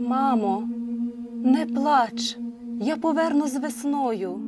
Мамо, не плач, я повернусь весною.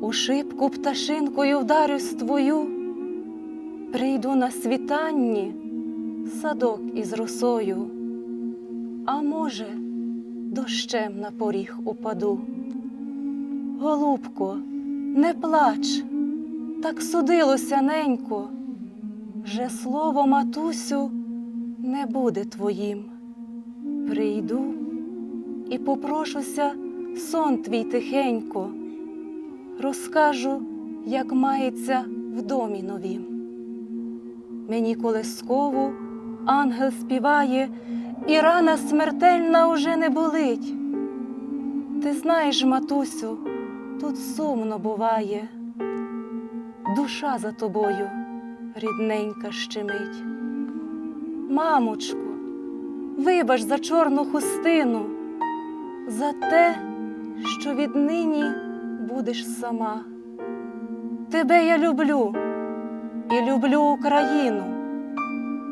У шибку пташинкою вдарюсь твою, прийду на світанні, садок із росою, а може, дощем на поріг упаду. Голубко, не плач, так судилося ненько, вже слово матусю не буде твоїм. Прийду і попрошуся сон твій тихенько, розкажу, як мається в домі новім. Мені колискову ангел співає, і рана смертельна уже не болить. Ти знаєш, матусю, тут сумно буває, душа за тобою рідненька щемить. Мамочку, вибач за чорну хустину, за те, що віднині будеш сама. Тебе я люблю і люблю Україну.